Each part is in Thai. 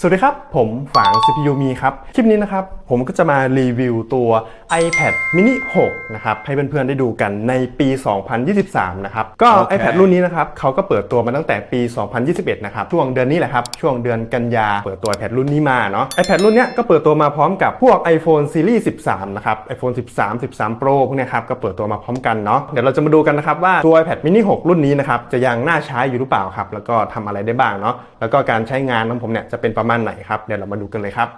สวัสดีครับ ผมฝาง CPU มีครับ คลิปนี้นะครับ ผมก็จะมารีวิวตัว iPad mini 6 นะครับ ให้เพื่อนๆได้ดูกันในปี 2023 นะครับ ก็โอเค iPad รุ่นนี้นะครับเขาก็เปิดตัวมาตั้งแต่ปี 2021 นะครับ ช่วงเดือนนี้แหละครับ ช่วงเดือนกันยาเปิดตัว iPad รุ่นนี้มาเนาะ iPad รุ่นเนี้ยก็เปิดตัวมาพร้อมกับพวก iPhone Series 13 นะครับ iPhone 13 13 Pro พวกเนี้ยครับก็เปิดตัวมาพร้อมกันเนาะเดี๋ยวเราจะมาดูกันนะครับว่าตัว iPad mini 6 รุ่นนี้นะครับจะยังน่าใช้อยู่หรือเปล่าครับแล้วก็ทำอะไรได้บ้างเนาะแล้วก็การใช้งานของผมเนี่ยจะเป็นประมาณไหนครับเดี๋ยวเรามาดูกันเลยครับ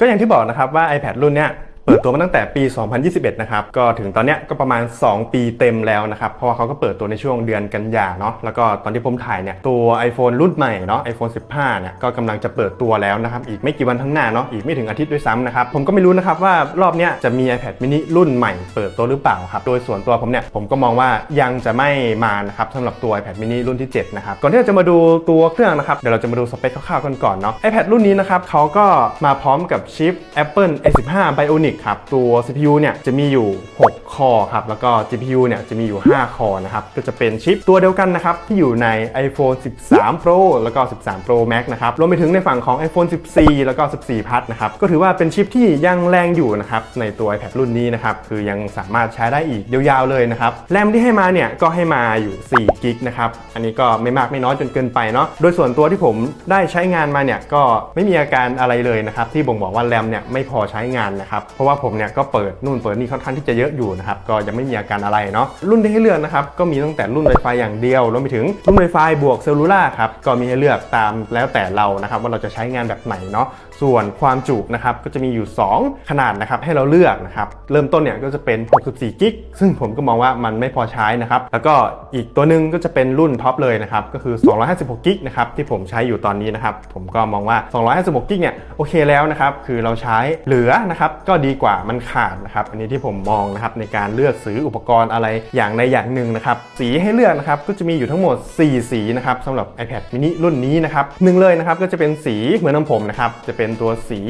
ก็อย่างที่บอกนะครับว่า iPad รุ่นเนี้ย เปิดตัวมาตั้งแต่ปี 2021 นะครับ ก็ถึงตอนเนี้ยก็ประมาณ 2 ปีเต็มแล้วนะครับ เพราะว่าเขาก็เปิดตัวในช่วงเดือนกันยาเนาะ แล้วก็ตอนที่ผมถ่ายเนี่ยตัว iPhone รุ่นใหม่เนาะ iPhone 15 เนี่ยก็กำลังจะเปิดตัวแล้วนะครับ อีกไม่กี่วันข้างหน้าเนาะ อีกไม่ถึงอาทิตย์ด้วยซ้ำนะครับ ผมก็ไม่รู้นะครับว่ารอบเนี้ยจะมี iPad mini รุ่นใหม่เปิดตัวหรือเปล่าครับ โดยส่วนตัวผมเนี่ยผมก็มองว่ายังจะไม่มานะครับสำหรับตัว iPad mini รุ่นที่ 7 นะครับ ก่อนที่เราจะมาดูตัวเครื่องนะครับ เดี๋ยวเราจะมาดูสเปคคร่าวๆกันก่อนเนาะ iPad รุ่นนี้นะครับเขาก็มาพร้อมกับชิป Apple A15 Bionic ครับ ตัว CPU เนี่ยจะมีอยู่ 6 คอครับ แล้วก็ GPU เนี่ยจะมีอยู่ 5 คอนะครับ ก็จะเป็นชิปตัวเดียวกันนะครับ ที่อยู่ใน iPhone 13 Pro แล้วก็ 13 Pro Max นะครับ รวมไปถึงในฝั่งของ iPhone 14 แล้วก็ 14 Plus นะครับ ก็ถือว่าเป็นชิปที่ยังแรงอยู่นะครับ ในตัว iPad รุ่นนี้นะครับ คือยังสามารถใช้ได้อีกยาวๆเลยนะครับ แรมที่ให้มาเนี่ยก็ให้มาอยู่4กิกนะครับ อันนี้ก็ไม่มากไม่น้อยจนเกินไปเนาะ โดยส่วนตัวที่ผมได้ใช้งานมาเนี่ยก็ไม่มีอาการอะไรเลยนะครับที่บ่งบอกว่าแรมเนี่ยไม่พอใช้งานนะครับเพราะว่าผมเนี่ยก็เปิดนู่นเปิดนี่ค่อนข้างที่จะเยอะอยู่นะครับก็ยังไม่มีอาการอะไรเนาะรุ่นที่ให้เลือกนะครับก็มีตั้งแต่รุ่น Wi-Fi อย่างเดียวรวมไปถึงรุ่น Wi-Fi บวกเซลลูล่าครับก็มีให้เลือกตามแล้วแต่เรานะครับว่าเราจะใช้งานแบบไหนเนาะส่วนความจุนะครับก็จะมีอยู่ 2 ขนาดนะครับให้เราเลือกนะครับเริ่มต้นเนี่ยก็จะเป็น 64 กิก ซึ่งผมก็มองว่ามันไม่พอใช้นะครับแล้วก็อีกตัวหนึงก็จะเป็นรุ่นท็อปเลยนะครับก็คือ 256 กิกนะครับที่ผมใช้อยู่ตอนนี้นะครับผมก็มองว่า 256 กิกเนี่ยโอเคแล้วนะครับคือเราใช้เหลือนะครับก็ดีกว่ามันขาดนะครับอันนี้ที่ผมมองนะครับในการเลือกซื้ออุปกรณ์อะไรอย่างใดอย่างหนึ่งนะครับสีให้เลือกนะครับก็จะมีอยู่ทั้งหมด 4 สีนะครับสำหรับ iPad mini รุ่นนี้นะครับหนึ่งเลยนะครับก็จะเป็นสีเหมือนของผมนะครับจะเป็น็นตัวสี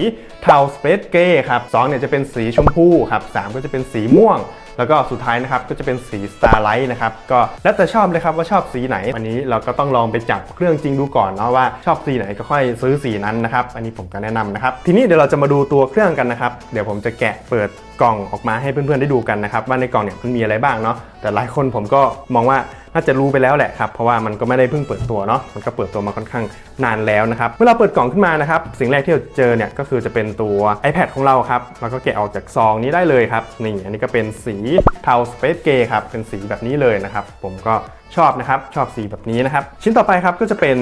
เทาสเปซเกย์ครับสองเนี่ยจะเป็นสีชมพูครับสามก็จะเป็นสีม่วง แล้วก็สุดท้ายนะครับก็จะเป็นสี Starlight นะครับก็แล้วแต่ชอบเลยครับว่าชอบสีไหน อันนี้เราก็ต้องลองไปจับเครื่องจริงดูก่อนเนาะว่าชอบสีไหนก็ค่อยซื้อสีนั้นนะครับอันนี้ผมก็แนะนำนะครับทีนี้เดี๋ยวเราจะมาดูตัวเครื่องกันนะครับเดี๋ยวผมจะแกะเปิดกล่องออกมาให้เพื่อนๆได้ดูกันนะครับว่าในกล่องเนี่ยมันมีอะไรบ้างเนาะแต่หลายคนผมก็มองว่า น่าจะรู้ไปแล้วแหละครับ เพราะว่ามันก็ไม่ได้เพิ่งเปิดตัวเนาะ มันก็เปิดตัวมาค่อนข้างนานแล้วนะครับเมื่อเราเปิดกล่องขึ้นมานะครับ สิ่งแรกที่เราเจอเนี่ยก็คือจะเป็นตัว iPad ของเราครับ แล้วก็แกะออกจากซองนี้ได้เลยครับ นี่ อันนี้ก็เป็นสีเทาสเปซเกย์ครับ เป็นสีแบบนี้เลยนะครับ ผมก็ ชอบนะครับชอบสีแบบนี้นะครับ ชิ้นต่อไปครับก็จะเป็น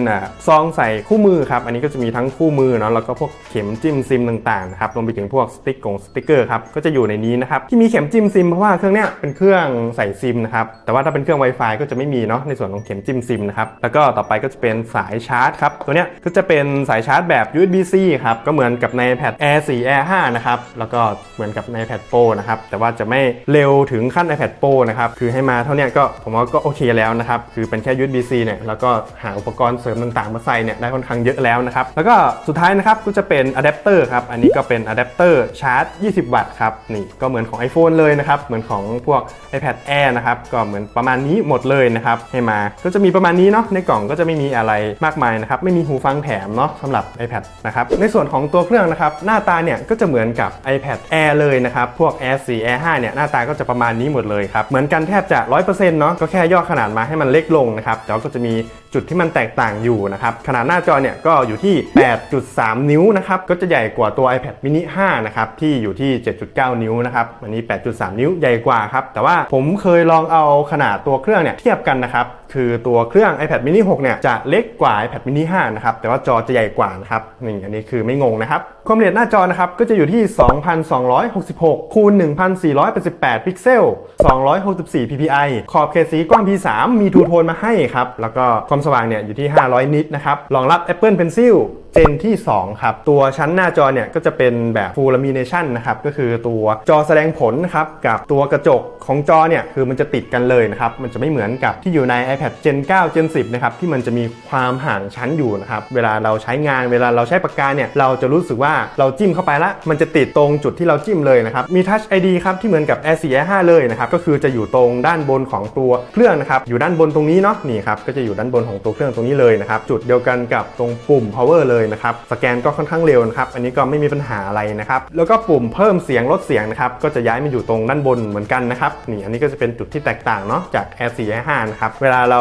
ซองใส่คู่มือครับอันนี้ก็จะมีทั้งคู่มือเนาะแล้วก็พวกเข็มจิ้มซิมต่างๆนะครับรวมไปถึงพวกสติ๊กกงสติ๊กเกอร์ครับก็จะอยู่ในนี้นะครับที่มีเข็มจิ้มซิมเพราะว่าเครื่องเนี้ยเป็นเครื่องใส่ซิมนะครับแต่ว่าถ้าเป็นเครื่อง Wi-Fi ก็จะไม่มีเนาะในส่วนของเข็มจิ้มซิมนะครับแล้วก็ต่อไปก็จะเป็นสายชาร์จครับตัวเนี้ยก็จะเป็นสายชาร์จแบบ USB-C ครับก็เหมือนกับใน iPad Air 4 Air 5นะครับแล้วก็เหมือนกับใน iPad Pro นะครับแต่ว่าจะไม่เร็วถึงขั้น iPad Pro นะครับคือให้มาเท่านี้ก็ผมว่าก็โอเคแล้วนะครับ คือเป็นแค่ USB-C เนี่ยแล้วก็หาอุปกรณ์เสริมต่างๆมาใส่เนี่ยได้ค่อนข้างเยอะแล้วนะครับ แล้วก็สุดท้ายนะครับก็จะเป็นอะแดปเตอร์ครับ อันนี้ก็เป็นอะแดปเตอร์ชาร์จ 20 วัตต์ครับ นี่ก็เหมือนของ iPhone เลยนะครับ เหมือนของพวก iPad Air นะครับ ก็เหมือนประมาณนี้หมดเลยนะครับ ให้มา ก็จะมีประมาณนี้เนาะ ในกล่องก็จะไม่มีอะไรมากมายนะครับ ไม่มีหูฟังแถมเนาะสำหรับ iPad นะครับ ในส่วนของตัวเครื่องนะครับหน้าตาเนี่ยก็จะเหมือนกับ iPad Air เลยนะครับ พวก Air 4 Air 5เนี่ยหน้าตาก็จะประมาณนี้หมดเลยครับ เหมือนกันแทบจะ 100%เนาะ ก็แค่ย่อขนาดมาให้มันเล็กลงนะครับแต่ว่าก็จะมีจุดที่มันแตกต่างอยู่นะครับขนาดหน้าจอเนี่ยก็อยู่ที่ 8.3 นิ้วนะครับก็จะใหญ่กว่าตัว iPad mini 5นะครับที่อยู่ที่ 7.9 นิ้วนะครับอันนี้ 8.3 นิ้วใหญ่กว่าครับแต่ว่าผมเคยลองเอาขนาดตัวเครื่องเนี่ยเทียบกันนะครับคือตัวเครื่อง iPad mini 6 เนี่ยจะเล็กกว่า iPad mini 5 นะครับแต่ว่าจอจะใหญ่กว่านะครับนี่อันนี้คือไม่งงนะครับความละเอียดหน้าจอนะครับก็จะอยู่ที่ 2,266 คูณ 1,488 พิกเซล 264 ppi ขอบเขตสีกว้าง P3 มีทูโทนมาให้ครับ แล้วก็ความสว่างเนี่ยอยู่ที่ 500 นิตนะครับ รองรับ Apple Pencil เจนที่ 2 ครับ ตัวชั้นหน้าจอเนี่ยก็จะเป็นแบบ Full Lamination นะครับ ก็คือตัวจอแสดงผลนะครับ กับตัวกระจกของจอเนี่ยคือมันจะติดกันเลยนะครับ มันจะไม่เหมือนกับที่อยู่ใน iPad Gen 9 Gen 10 นะครับ ที่มันจะมีความห่างชั้นอยู่นะครับ เวลาเราใช้งานเวลาเราใช้ปากกาเนี่ยเราจะรู้สึกว่าเราจิ้มเข้าไปละมันจะติดตรงจุดที่เราจิ้มเลยนะครับมี Touch ID ครับที่เหมือนกับ Air 4 Air 5เลยนะครับก็คือจะอยู่ตรงด้านบนของตัวเครื่องนะครับอยู่ด้านบนตรงนี้เนาะนี่ครับก็จะอยู่ด้านบนของตัวเครื่องตรงนี้เลยนะครับจุดเดียวกันกับตรงปุ่ม power เลยนะครับสแกนก็ค่อนข้างเร็วนะครับอันนี้ก็ไม่มีปัญหาอะไรนะครับแล้วก็ปุ่มเพิ่มเสียงลดเสียงนะครับก็จะย้ายมาอยู่ตรงด้านบนเหมือนกันนะครับนี่อันนี้ก็จะเป็นจุดที่แตกต่างเนาะจาก Air 4 5นะครับเวลาเรา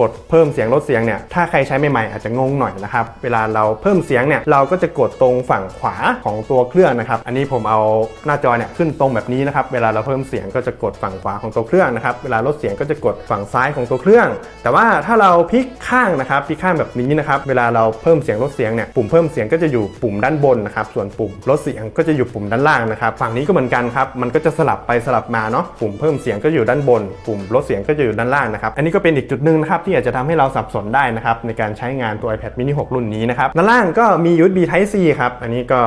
กดเพิ่มเสียงลดเสียงเนี่ยถ้าใครใช้ใหม่ๆอาจจะงงหน่อยนะครับเวลาเราเพิ่มเสียงเนี่ยเราก็จะกดตรงฝั่งขวาของตัวเครื่องนะครับอันนี้ผมเอาหน้าจอเนี่ยขึ้นตรงแบบนี้นะครับเวลาเราเพิ่มเสียงก็จะกดฝั่งขวาของตัวเครื่องนะครับเวลาลดเสียงก็จะกดฝั่งซ้ายของตัวเครื่อง แต่ว่าถ้าเราพลิกข้างนะครับพลิกข้างแบบนี้นะครับเวลาเราเพิ่มเสียงลดเสียงเนี่ยปุ่มเพิ่มเสียงก็จะอยู่ปุ่มด้านบนนะครับส่วนปุ่มลดเสียงก็จะอยู่ปุ่มด้านล่างนะครับฝั่งนี้ก็เหมือนกันครับมันก็จะสลับไปสลับมาเนาะปุ่มเพิ่มเสียงก็อยู่ด้านบน ปุ่มลดเสียงก็จะอยู่ด้านล่างนะครับอันนี้ก็เป็นอีกจุดหนึ่งนะครับที่อาจจะทำให้เราสับสนได้นะครับในการใช้งานตัว iPad mini 6 รุ่นนี้นะครับด้านล่างก็มี USB Type C ครับอันนี้ก็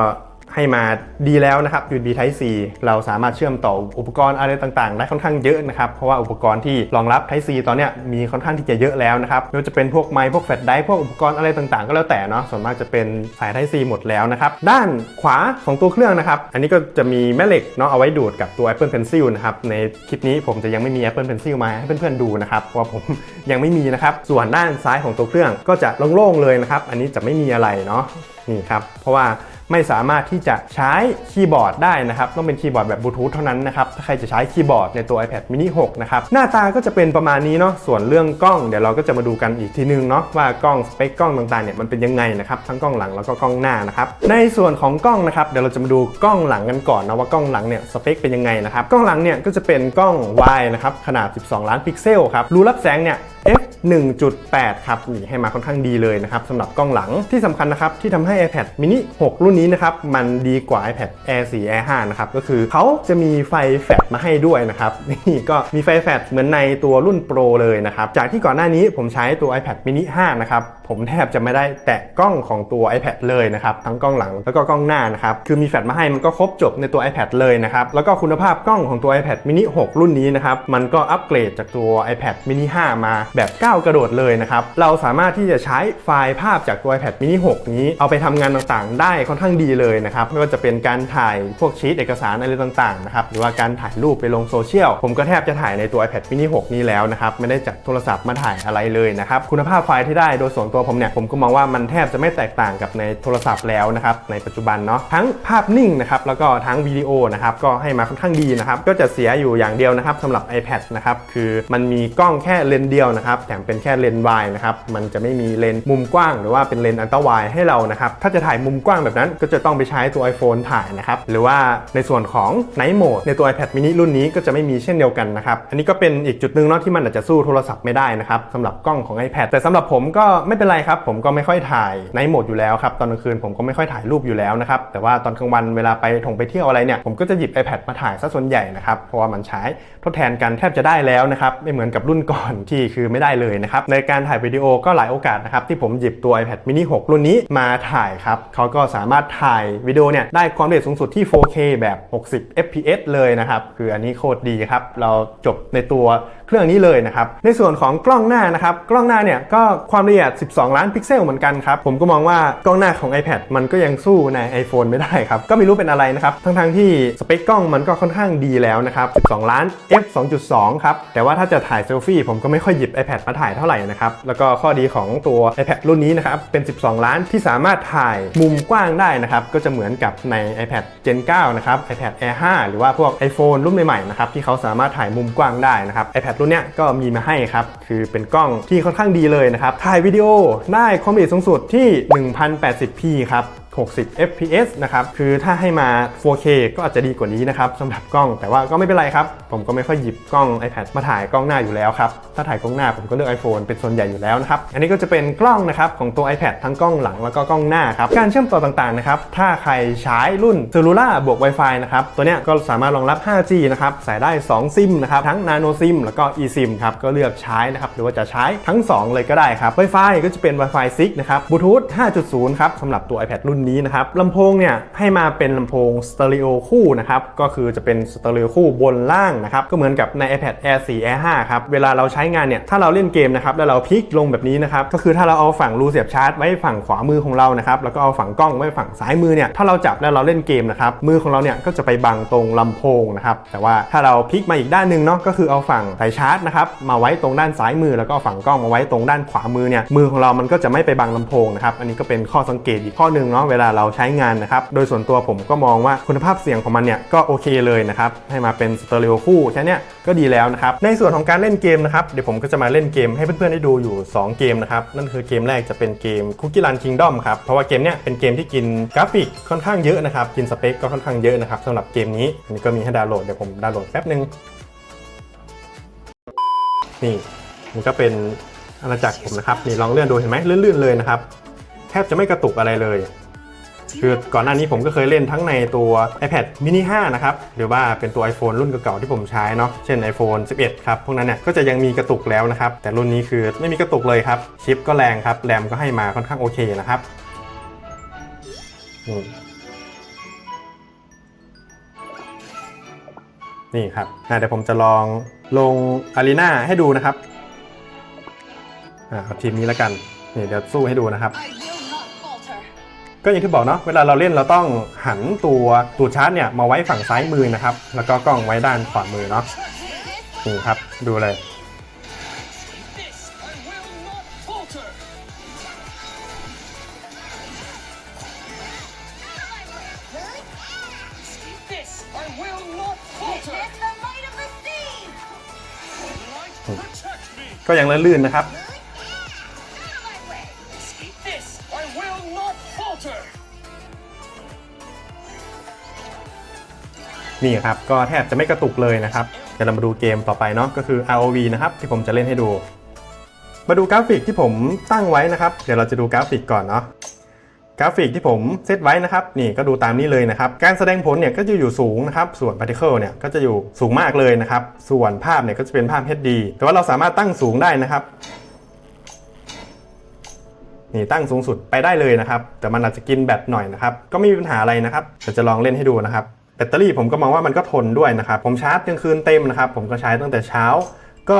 ให้มาดีแล้วนะครับ USB Type C เราสามารถเชื่อมต่ออุปกรณ์อะไรต่างๆ ได้ค่อนข้างเยอะนะครับ เพราะว่าอุปกรณ์ที่รองรับ Type C ตอนนี้มีค่อนข้างที่จะเยอะแล้วนะครับไม่ว่าจะเป็นพวกไมค์พวกแฟลชไดร์พวกอุปกรณ์อะไรต่างๆ ก็แล้วแต่เนาะส่วนมากจะเป็นสาย Type C หมดแล้วนะครับด้านขวาของตัวเครื่องนะครับอันนี้ก็จะมีแม่เหล็กเนาะเอาไว้ดูดกับตัว Apple Pencil นะครับในคลิปนี้ผมจะยังไม่มี Apple Pencil มาให้เพื่อนๆดูนะครับเพราะผมยังไม่มีนะครับส่วนด้านซ้ายของตัวเครื่องก็จะโล่งๆเลยนะครับอันนี้จะไม่มีอะไรเนาะนี่ครับเพราะว่า ไม่สามารถที่จะใช้คีย์บอร์ดได้นะครับต้องเป็นคีย์บอร์ดแบบบลูทูธเท่านั้นนะครับถ้าใครจะใช้คีย์บอร์ดในตัว iPad mini 6 นะครับ หน้าตาก็จะเป็นประมาณนี้เนาะส่วนเรื่องกล้องเดี๋ยวเราก็จะมาดูกันอีกทีนึงเนาะว่ากล้องสเปคกล้องต่างๆเนี่ยมันเป็นยังไงนะครับทั้งกล้องหลังแล้วก็กล้องหน้านะครับในส่วนของกล้องนะครับเดี๋ยวเราจะมาดูกล้องหลังกันก่อนนะว่ากล้องหลังเนี่ยสเปคเป็นยังไงนะครับกล้องหลังเนี่ยก็จะเป็นกล้อง wide นะครับขนาด 12 ล้านพิกเซลครับรูรับแสงเนี่ย f 1.8 ครับให้มาค่อนข้างดีเลยนะครับสำหรับกล้องหลังที่สำคัญนะครับที่ทำให้ iPad mini 6 รุ่นนี้นะครับมันดีกว่า iPad Air 4 Air 5นะครับก็คือเขาจะมีไฟแฟลชมาให้ด้วยนะครับนี่ก็มีไฟแฟลชเหมือนในตัวรุ่น Pro เลยนะครับจากที่ก่อนหน้านี้ผมใช้ตัว iPad mini 5นะครับผมแทบจะไม่ได้แตะกล้องของตัว iPad เลยนะครับทั้งกล้องหลังแล้วก็กล้องหน้านะครับคือมีแฟลชมาให้มันก็ครบจบในตัว iPad เลยนะครับแล้วก็คุณภาพกล้องของตัว iPad mini 6 รุ่นนี้นะครับมันก็อัปเกรดจากตัว iPad mini 5 มาแบบก้าวกระโดดเลยนะครับเราสามารถที่จะใช้ไฟล์ภาพจากตัว iPad mini 6 นี้เอาไปทำงานต่างๆ ได้ค่อนข้างดีเลยนะครับไม่ว่าจะเป็นการถ่ายพวกชีตเอกสารอะไรต่างๆนะครับหรือว่าการถ่ายรูปไปลงโซเชียลผมก็แทบจะถ่ายในตัว iPad mini 6 นี้แล้วนะครับไม่ได้จัดโทรศัพท์มาถ่ายอะไรเลยนะครับคุณภาพไฟล์ที่ได้โดยส่วนตัวผมเนี่ยผมก็มองว่ามันแทบจะไม่แตกต่างกับในโทรศัพท์แล้วนะครับในปัจจุบันเนาะทั้งภาพนิ่งนะครับแล้วก็ทั้งวิดีโอนะครับก็ให้มาค่อนข้างดีนะครับก็จะเสียอยู่อย่างเดียวนะครับสำหรับ iPad นะครับคือมันมีกล้องแค่เลนเดียวนะครับแถมเป็นแค่เลนวายนะครับมันจะไม่มีเลนมุมกว้าง หรือว่าเป็นเลนอัลตราไวให้เรานะครับถ้าจะถ่ายมุมกว้างแบบนั้นก็จะต้องไปใช้ตัว iPhone ถ่ายนะครับ หรือว่าในส่วนของ Night Mode ในตัว iPad mini รุ่นนี้ก็จะไม่มีเช่นเดียวกันนะครับ อันนี้ก็เป็นอีกจุดหนึ่งเนาะที่มันอาจจะสู้โทรศัพท์ไม่ได้นะครับสำหรับกล้องของ iPad แต่สำหรับผมก็ไม่เป็นไรครับ ผมก็ไม่ค่อยถ่าย Night Mode อยู่แล้วครับ ตอนกลางคืนผมก็ไม่ค่อยถ่ายรูปอยู่แล้วนะครับ แต่ว่าตอนกลางวันเวลาไปท่องไปเที่ยวอะไรเนี่ย ผมก็จะหยิบ iPad มาถ่ายซะส่วนใหญ่นะครับ เพราะว่ามันใช้ทดแทนกันแทบจะได้แล้วนะครับ ไม่เหมือนกับรุ่นก่อนที่คือไม่ได้เลยนะครับ ในการถ่ายวิดีโอก็หลายโอกาสนะครับที่ผมหยิบตัว iPad mini 6 รุ่นนี้มาถ่ายครับเขาก็สามารถถ่ายวิดีโอเนี่ยได้ความละเอียดสูงสุดที่ 4K แบบ 60 fps เลยนะครับ คืออันนี้โคตรดีครับ เราจบในตัว เครื่องนี้เลยนะครับ ในส่วนของกล้องหน้านะครับ กล้องหน้าเนี่ยก็ความละเอียด 12 ล้านพิกเซลเหมือนกันครับ ผมก็มองว่ากล้องหน้าของ iPad มันก็ยังสู้ใน iPhone ไม่ได้ครับ ก็ไม่รู้เป็นอะไรนะครับ ทั้งๆที่สเปคกล้องมันก็ค่อนข้างดีแล้วนะครับ 12 ล้าน f 2.2 ครับ แต่ว่าถ้าจะถ่ายเซลฟี่ผมก็ไม่ค่อยหยิบ iPad มาถ่ายเท่าไหร่นะครับ แล้วก็ข้อดีของตัว iPad รุ่นนี้นะครับ เป็น 12 ล้านที่สามารถถ่ายมุมกว้างได้นะครับ ก็จะเหมือนกับใน iPad Gen 9 นะครับ iPad Air 5 หรือว่าพวก iPhone รุ่นใหม่ๆนะครับที่เขาสามารถถ่ายมุมกว้างได้นะครับ iPad รุ่นเนี้ยก็มีมาให้ครับ คือเป็นกล้องที่ค่อนข้างดีเลยนะครับ ถ่ายวิดีโอได้ความละเอียดสูงสุดที่ 1080p ครับ 60 fps นะครับ คือถ้าให้มา 4K ก็อาจจะดีกว่านี้นะครับสำหรับกล้อง แต่ว่าก็ไม่เป็นไรครับ ผมก็ไม่ค่อยหยิบกล้อง iPad มาถ่ายกล้องหน้าอยู่แล้วครับ ถ้าถ่ายกล้องหน้าผมก็เลือก iPhone เป็นส่วนใหญ่อยู่แล้วนะครับ อันนี้ก็จะเป็นกล้องนะครับของตัว iPad ทั้งกล้องหลังแล้วก็กล้องหน้าครับ การเชื่อมต่อต่างๆนะครับ ถ้าใครใช้รุ่น Cellular บวก Wi-Fi นะครับ ตัวเนี้ยก็สามารถรองรับ 5G นะครับ ใส่ได้ 2 ซิมนะครับ ทั้ง Nano SIM แล้วก็ eSIM ครับ ก็เลือกใช้นะครับ หรือว่าจะใช้ทั้ง 2 เลยก็ได้ครับ Wi-Fi ก็จะเป็น Wi-Fi 6 นะครับ Bluetooth 5.0 ครับสำหรับตัว iPad รุ่นนี้นะครับลำโพงเนี่ยให้มาเป็นลำโพงสเตอริโอคู่นะครับก็คือจะเป็นสเตอริโอคู่บนล่างนะครับก็เหมือนกับใน iPad Air 4 Air 5ครับเวลาเราใช้งานเนี่ยถ้าเราเล่นเกมนะครับแล้วเราพลิกลงแบบนี้นะครับก็คือถ้าเราเอาฝั่งรูเสียบชาร์จไว้ฝั่งขวามือของเรานะครับแล้วก็เอาฝั่งกล้องไว้ฝั่งซ้ายมือเนี่ยถ้าเราจับแล้วเราเล่นเกมนะครับมือของเราเนี่ยก็จะไปบังตรงลำโพงนะครับแต่ว่าถ้าเราพลิกมาอีกด้านหนึ่งเนาะก็คือเอาฝั่งสายชาร์จนะครับมาไว้ตรงด้านซ้ายมือ แล้วก็ฝั่งกล้องมาไว้ตรงด้านขวามือเนี่ยมือของเรามันก็จะไม่ไปบังลำโพงนะครับอันนี้ก็เป็นข้อสังเกตอีกข้อหนึ่งเนาะเวลาเราใช้งานนะครับ โดยส่วนตัวผมก็มองว่าคุณภาพเสียงของมันเนี่ยก็โอเคเลยนะครับ ให้มาเป็นสเตอริโอคู่แค่เนี้ยก็ดีแล้วนะครับ ในส่วนของการเล่นเกมนะครับ เดี๋ยวผมก็จะมาเล่นเกมให้เพื่อนๆได้ดูอยู่ 2 เกมนะครับ นั่นคือเกมแรกจะเป็นเกม Cookie Run Kingdom ครับ เพราะว่าเกมเนี้ยเป็นเกมที่กินกราฟิกค่อนข้างเยอะนะครับ กินสเปคก็ค่อนข้างเยอะนะครับสำหรับเกมนี้อันนี้ก็มีให้ดาวน์โหลดเดี๋ยวผมดาวน์โหลดแป๊บนึงนี่มันก็เป็นอาณาจักรผมนะครับนี่ลองเลื่อนดูเห็นไหมลื่นๆเลยนะครับแทบจะไม่กระตุกอะไรเลย คือก่อนหน้านี้ผมก็เคยเล่นทั้งในตัว iPad mini 5 นะครับ หรือว่าเป็นตัว iPhone รุ่นเก่าๆที่ผมใช้เนาะเช่น iPhone 11 ครับ พวกนั้นเนี่ยก็จะยังมีกระตุกแล้วนะครับ แต่รุ่นนี้คือไม่มีกระตุกเลยครับ ชิปก็แรงครับ แรมก็ให้มาค่อนข้างโอเคนะครับนี่ครับเดี๋ยวผมจะลองลงอารีนาให้ดูนะครับ อ่าเอาทีมนี้แล้วกัน นี่เดี๋ยวสู้ให้ดูนะครับ ก็อย่างที่บอกเนาะเวลาเราเล่นเราต้องหันตัวตัวชาร์จเนี่ยมาไว้ฝั่งซ้ายมือนะครับ แล้วก็กล้องไว้ด้านขวามือเนาะนี่ครับดูเลย This I will not falter. This I will not falter. Witness the light of the sea. Light protect me. ก็ยังลื่นๆนะครับ นี่ครับก็แทบจะไม่กระตุกเลยนะครับเดี๋ยวเรามาดูเกมต่อไปเนาะก็คือ ROV นะครับที่ผมจะเล่นให้ดู มาดูกราฟิกที่ผมตั้งไว้นะครับเดี๋ยวเราจะดูกราฟิกก่อนเนาะกราฟิกที่ผมเซตไว้นะครับนี่ก็ดูตามนี้เลยนะครับการแสดงผลเนี่ยก็จะอยู่สูงนะครับส่วน particle เนี่ยก็จะอยู่สูงมากเลยนะครับส่วนภาพเนี่ยก็จะเป็นภาพ HD แต่ว่าเราสามารถตั้งสูงได้นะครับนี่ตั้งสูงสุดไปได้เลยนะครับ แต่มันอาจจะกินแบตหน่อยนะครับ ก็ไม่มีปัญหาอะไรนะครับเดี๋ยวจะลองเล่นให้ดูนะครับ แบตเตอรี่ผมก็มองว่ามันก็ทนด้วยนะครับ ผมชาร์จกลางคืนเต็มนะครับ ผมก็ใช้ตั้งแต่เช้า ก็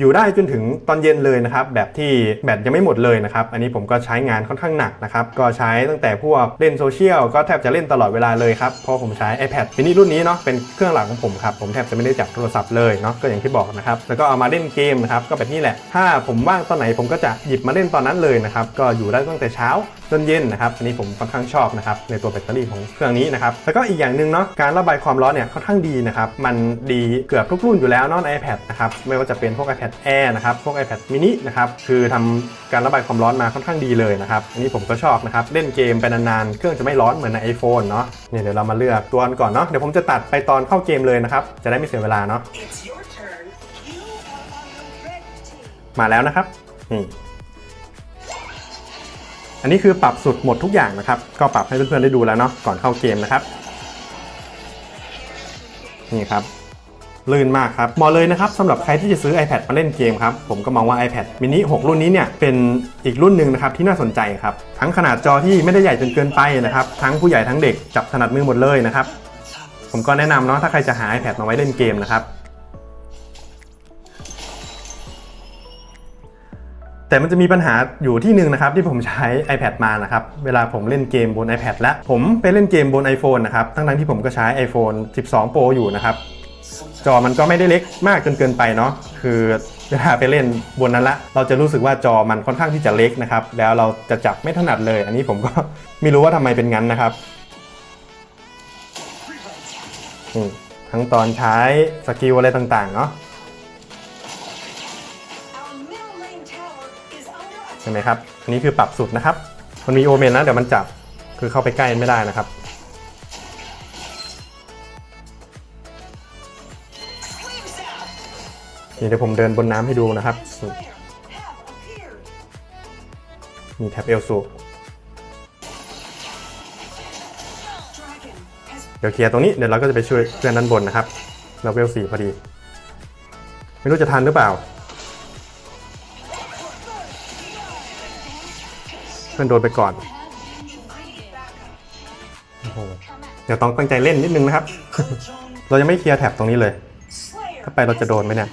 อยู่ได้จนถึงตอนเย็นเลยนะครับแบบที่แบตยังไม่หมดเลยนะครับอันนี้ผมก็ใช้งานค่อนข้างหนักนะครับก็ใช้ตั้งแต่พวกเล่นโซเชียลก็แทบจะเล่นตลอดเวลาเลยครับเพราะผมใช้ iPad mini รุ่นนี้เนาะเป็นเครื่องหลักของผมครับผมแทบจะไม่ได้จับโทรศัพท์เลยเนาะก็อย่างที่บอกนะครับแล้วก็เอามาเล่นเกมนะครับก็แบบนี้แหละ ถ้าผมว่างตอนไหนผมก็จะหยิบมาเล่นตอนนั้นเลยนะครับก็อยู่ได้ตั้งแต่เช้าจนเย็นนะครับอันนี้ผมค่อนข้างชอบนะครับในตัวแบตเตอรี่ของเครื่องนี้นะครับแล้วก็อีกอย่างหนึ่งเนาะการระบายความร้อนเนี่ยค่อนข้างดีนะครับมันดีเกือบทุกรุ่นอยู่แล้วเนาะใน iPad นะครับไม่ว่าจะเป็นพวก iPad Air นะครับ พวก iPad mini นะครับ คือทำการระบายความร้อนมาค่อนข้างดีเลยนะครับ อันนี้ผมก็ชอบนะครับ เล่นเกมไปนานๆ เครื่องจะไม่ร้อนเหมือนใน iPhone เนาะเนี่ยเดี๋ยวเรามาเลือกตัวกันก่อนเนาะ เดี๋ยวผมจะตัดไปตอนเข้าเกมเลยนะครับ จะได้ไม่เสียเวลาเนาะ It's your turn. You are on the red team. มาแล้วนะครับ นี่อันนี้คือปรับสุดหมดทุกอย่างนะครับ ก็ปรับให้เพื่อนๆได้ดูแล้วเนาะก่อนเข้าเกมนะครับ นี่ครับ ลื่นมากครับเหมาะเลยนะครับสำหรับใครที่จะซื้อ iPad มาเล่นเกมครับ ผมก็มองว่า iPad mini 6 รุ่นนี้เนี่ยเป็นอีกรุ่นหนึ่งนะครับที่น่าสนใจครับ ทั้งขนาดจอที่ไม่ได้ใหญ่จนเกินไปนะครับ ทั้งผู้ใหญ่ทั้งเด็กจับถนัดมือหมดเลยนะครับ ผมก็แนะนำเนาะถ้าใครจะหา iPad มาไว้เล่นเกมนะครับ แต่มันจะมีปัญหาอยู่ที่หนึ่งนะครับที่ผมใช้ iPad มานะครับ เวลาผมเล่นเกมบน iPad และผมไปเล่นเกมบน iPhone นะครับทั้งๆที่ผมก็ใช้ iPhone 12 Pro อยู่นะครับ จอมันก็ไม่ได้เล็กมากจนเกินไปเนาะคือเวลาไปเล่นบนนั้นละ เราจะรู้สึกว่าจอมันค่อนข้างที่จะเล็กนะครับ แล้วเราจะจับไม่ถนัดเลย อันนี้ผมก็ไม่รู้ว่าทำไมเป็นงั้นนะครับทั้งตอนใช้สกิลอะไรต่างๆเนาะใช่ไหมครับ อันนี้คือปรับสุดนะครับ มันมีโอเมนนะเดี๋ยวมันจับ คือเข้าไปใกล้ไม่ได้นะครับ นี่เดี๋ยวผมเดินบนน้ำให้ดูนะครับ มีแท็บเอลสูเดี๋ยวเคลียร์ตรงนี้เดี๋ยวเราก็จะไปช่วยเพื่อนด้านบนนะครับ เราเวลสี่พอดี ไม่รู้จะทันหรือเปล่า เพื่อนโดนไปก่อนอเดี๋ยวต้องตั้งใจเล่นนิดนึงนะครับ เรายังไม่เคลียร์แท็บตรงนี้เลย ถ้าไปเราจะโดนไหมเนี่ย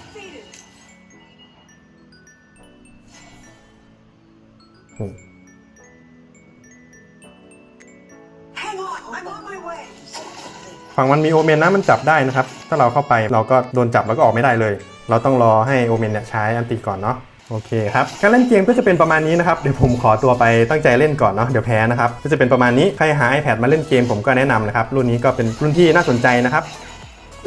ฝั่งมันมีโอเมนนะมันจับได้นะครับ ถ้าเราเข้าไปเราก็โดนจับแล้วก็ออกไม่ได้เลย เราต้องรอให้โอเมนเนี่ยใช้อันติก่อนเนาะโอเคครับการเล่นเกมก็จะเป็นประมาณนี้นะครับเดี๋ยวผมขอตัวไปตั้งใจเล่นก่อนเนาะเดี๋ยวแพ้นะครับก็จะเป็นประมาณนี้ใครหา iPad มาเล่นเกมผมก็แนะนำนะครับรุ่นนี้ก็เป็นรุ่นที่น่าสนใจนะครับ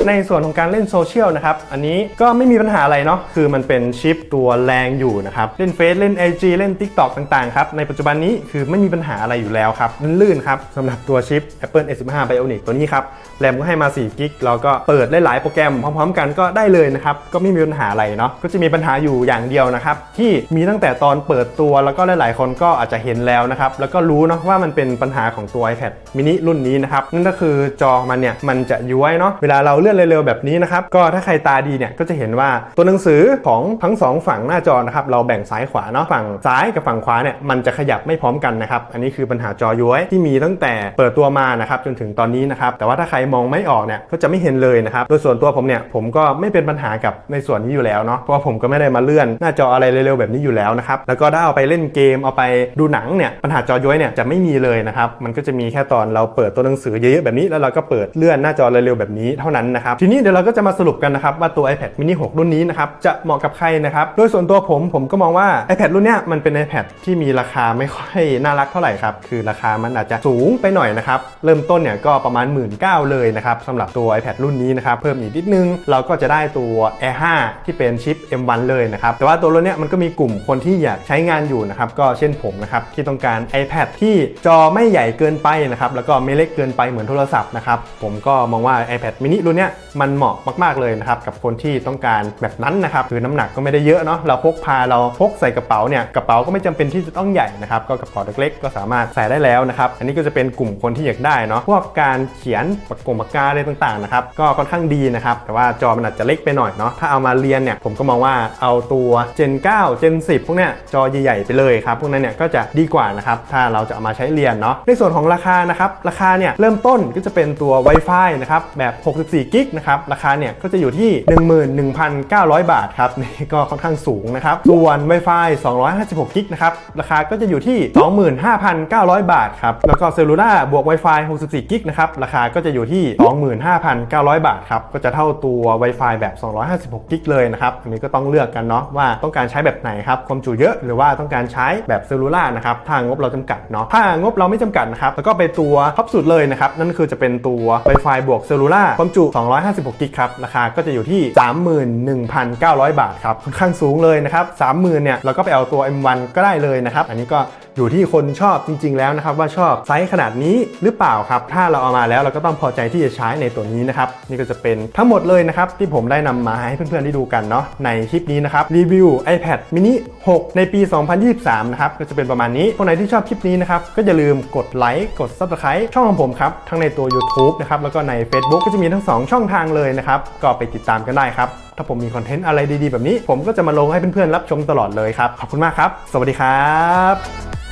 ในส่วนของการเล่นโซเชียลนะครับ อันนี้ก็ไม่มีปัญหาอะไรเนาะ คือมันเป็นชิปตัวแรงอยู่นะครับ เล่นเฟซเล่น IG เล่น TikTok ต่างๆครับ ในปัจจุบันนี้คือไม่มีปัญหาอะไรอยู่แล้วครับ ลื่นครับสำหรับตัวชิป Apple A15 Bionic ตัวนี้ครับ แรมก็ให้มา4กิกเราก็เปิดได้หลายโปรแกรมพร้อมๆ กันก็ได้เลยนะครับ ก็ไม่มีปัญหาอะไรเนาะ ก็จะมีปัญหาอยู่อย่างเดียวนะครับที่มีตั้งแต่ตอนเปิดตัวแล้วก็หลายๆ คนก็อาจจะเห็นแล้วนะครับแล้วก็รู้เนาะว่ามันเป็นปัญหาของตัว iPad mini รุ่นนี้นะครับนั่นก็คือจอมันเนี่ยมันจะย้วยเนาะเวลาเราเลื่อนเร็วๆแบบนี้นะครับ ก็ถ้าใครตาดีเนี่ยก็จะเห็นว่าตัวหนังสือของทั้งสองฝั่งหน้าจอนะครับเราแบ่งซ้ายขวาเนาะฝั่งซ้ายกับฝั่งขวาเนี่ยมันจะขยับไม่พร้อมกันนะครับอันนี้คือปัญหาจอย้วยที่มีตั้งแต่เปิดตัวมานะครับจนถึงตอนนี้นะครับแต่ว่าถ้าใครมองไม่ออกเนี่ยก็จะไม่เห็นเลยนะครับโดยส่วนตัวผมเนี่ยผมก็ไม่เป็นปัญหากับในส่วนนี้อยู่แล้วเนาะเพราะว่าผมก็ไม่ได้มาเลื่อนหน้าจออะไรเร็วๆแบบนี้อยู่แล้วนะครับแล้วก็ได้เอาไปเล่นเกมเอาไปดูหนังเนี่ยปัญหาจอย้วยเนี่ยจะไม่มีเลยนะครับมันก็จะมีแค่ตอนเราเปิดตัวหนังสือเยอะๆแบบนี้แล้วเราก็เปิดเลื่อนหน้าจอเร็วๆแบบนี้เท่านั้นนะครับทีนี้เดี๋ยวเราก็จะมาสรุปกันนะครับว่าตัว iPad mini 6 รุ่นนี้นะครับจะเหมาะกับใครนะครับโดยส่วนตัวผมผมก็มองว่า iPad รุ่นเนี้ยมันเป็น iPad ที่มีราคาไม่ค่อยน่ารักเท่าไหร่ครับคือราคามันอาจจะสูงไปหน่อยนะครับเริ่มต้นเนี่ยก็ประมาณ 1 9ื่นเลยนะครับสำหรับตัว iPad รุ่นนี้นะครับเพิ่มอีกนิดนึง เราก็จะได้ตัว Air 5 ที่เป็นชิป M1 เลยนะครับแต่ว่าตัวรุ่นเนี้ยมันก็มีกลุ่มคนที่อยากใช้งานอยู่นะครับก็เช่นผมนะครับที่ต้องการ iPad ที่จอไม่ใหญ่เกินไปนะครับแล้วก็ไม่เล็กเกินไปเหมือนโทรศัพท์นะครับผมก็มองว่า iPad mini รุ่นเนี้ยมันเหมาะมากๆเลยนะครับกับคนที่ต้องการแบบนั้นนะครับคือน้ำหนักก็ไม่ได้เยอะเนาะเราพกพาเราพกใส่กระเป๋าเนี่ยกระเป๋าก็ไม่จำเป็นที่จะต้องใหญ่นะครับก็กระเป๋าเล็กๆก็สามารถใส่ได้แล้วนะครับอันนี้ก็จะเป็นกลุ่มคนที่อยากได้เนาะพวกการเขียนปากกงปากกาอะไรต่างๆนะครับก็ค่อนข้างดีนะครับแต่ว่าจอมันอาจจะเล็กไปหน่อยเนาะถ้าเอามาเรียนเนี่ยผมก็มองว่าเอาตัว Gen 9 Gen 10 พวกเนี้ยจอใหญ่ๆไปเลยครับพวกนั้นเนี่ยก็จะดีกว่านะครับถ้าเราจะเอามาใช้เรียนเนาะในส่วนของราคานะครับราคาเนี่ยเริ่มต้นก็จะเป็นตัว Wi-Fi นะครับแบบ64กิกนะครับ ราคาเนี่ยก็จะอยู่ที่ 11,900 บาทครับ นี่ก็ค่อนข้างสูงนะครับ ส่วน Wi-Fi 256กิกนะครับ ราคาก็จะอยู่ที่ 25,900 บาทครับ แล้วก็เซลลูล่าบวก Wi-Fi 64กิกนะครับ ราคาก็จะอยู่ที่ 25,900 บาทครับ ก็จะเท่าตัว Wi-Fi แบบ 256กิกเลยนะครับ อันนี้ก็ต้องเลือกกันเนาะว่าต้องการใช้แบบไหนครับความจุเยอะหรือว่าต้องการใช้แบบเซลลูล่านะครับถ้างบเราจำกัดเนาะถ้างบเราไม่จำกัดนะครับแล้วก็ไปตัวท็อปสุดเลยนะครับนั่นคือจะเป็นตัว Wi-Fi บวกเซลลูล่าความจุ256กิกครับราคาก็จะอยู่ที่ 31,900 บาทครับค่อนข้างสูงเลยนะครับ30,000เนี่ยเราก็ไปเอาตัว M1 ก็ได้เลยนะครับอันนี้ก็ อยู่ที่คนชอบจริง ๆ แล้วนะครับว่าชอบไซส์ขนาดนี้หรือเปล่าครับ ถ้าเราเอามาแล้วเราก็ต้องพอใจที่จะใช้ในตัวนี้นะครับนี่ก็จะเป็นทั้งหมดเลยนะครับที่ผมได้นำมาให้เพื่อนๆได้ดูกันเนาะในคลิปนี้นะครับรีวิว iPad mini 6 ในปี 2023 นะครับก็จะเป็นประมาณนี้คนไหนที่ชอบคลิปนี้นะครับก็อย่าลืมกดไลค์กด Subscribe ช่องของผมครับทั้งในตัว YouTube นะครับแล้วก็ใน Facebook ก็จะมีทั้ง 2 ช่องทางเลยนะครับก็ไปติดตามกันได้ครับถ้าผมมีคอนเทนต์อะไรดีๆแบบนี้ ผมก็จะมาลงให้เพื่อนๆรับชมตลอดเลยครับ ขอบคุณมากครับ สวัสดีครับ